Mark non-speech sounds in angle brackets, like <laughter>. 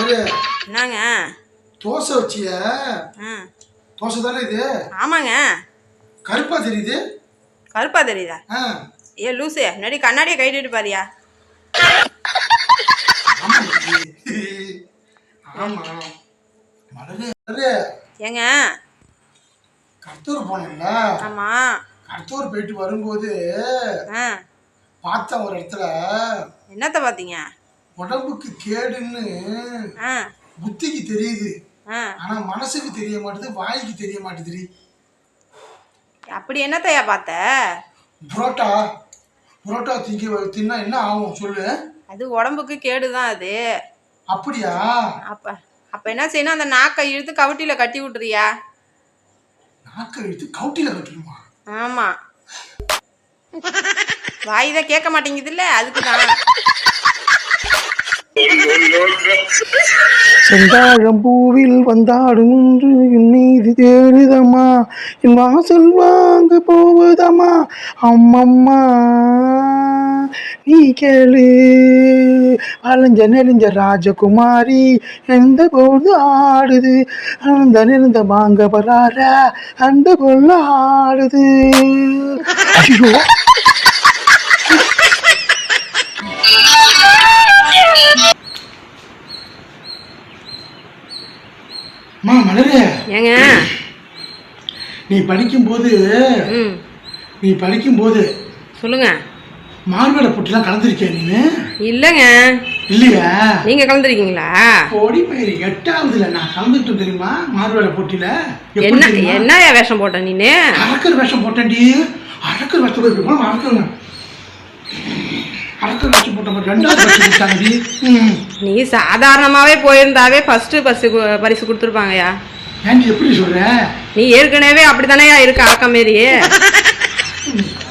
என்னங்க? தோசை வச்சிய. தோசை தானே இது? ஆமாங்க. கருப்பா தெரியுது. கருப்பா தெரியுதா? ஏ லூசு முன்னாடி கண்ணாடியை கைட்டு பாரியா. ஏங்க. கருத்தூர் போனேன்ல. ஆமா. கருத்தூர் போயிட்டு வரும்போது பார்த்தேன் ஒரு இடத்துல. என்னத்த பார்த்தீங்க? உடம்புக்கு கேடுன்னு புத்திக்கு தெரியுது. ஆனா மனசுக்கு தெரிய மாட்டுது வாய்க்கு தெரிய மாட்டுதுடி. அப்படி என்னத்தையா பார்த்த? புரோட்டா. புரோட்டா திங்க தின்னா என்ன ஆகும் சொல்லு. அது உடம்புக்கு கேடு தான் அது. அப்படியா? அப்ப அப்ப என்ன செய்யணும்? அந்த நாக்கை இழுத்து கவிட்டில கட்டி விட்டுறியா? நாக்கை எடுத்து கவுட்டில கட்டணுமா ஆமா. வாய் தான் கேட்க மாட்டேங்குதுல்ல? அதுக்கு தான் செந்தாழம் பூவில் வந்தாடும் ஒன்று என் மீது தேடுதம்மா. என் வாசல் வாங்க போவதம்மா. அம்மம்மா நீ கேளு. அலைஞ்ச நெறிஞ்ச ராஜகுமாரி எந்த போது ஆடுது? அந்த நெருந்த வாங்க வராற அந்த பொருள் ஆடுது? ஐயோ. அம்மா மலரு. ஏங்க? நீ படிக்கும்போது ம். நீ படிக்கும்போது சொல்லுங்க. மார்பட புட்டுலாம் கலந்துருக்கியா நீ இல்லைங்க. இல்லையா? நீங்க கலந்துருக்கீங்களா? பொடி பயிர் எட்டாவதுல நான் கலந்துக்கிட்டேன் தெரியுமா மார்பட போட்டியில? என்ன? என்ன வேஷம் போட்ட நீனு? அரக்கர் வேஷம் போட்டேன்டி. அரக்கர் இப்படி போல அரக்கர் போட்ட ரெண்டாவது நீ சாதாரணமாவே போயிருந்தாவே ஃபர்ஸ்ட் பரிசு கு- பரிசு கொடுத்துருப்பாங்கய்யா. ஏன்டி எப்படி சொல்ற? நீ ஏற்கனவே அப்படித்தானேயா இருக்க அடக்கம் மாரி <laughs>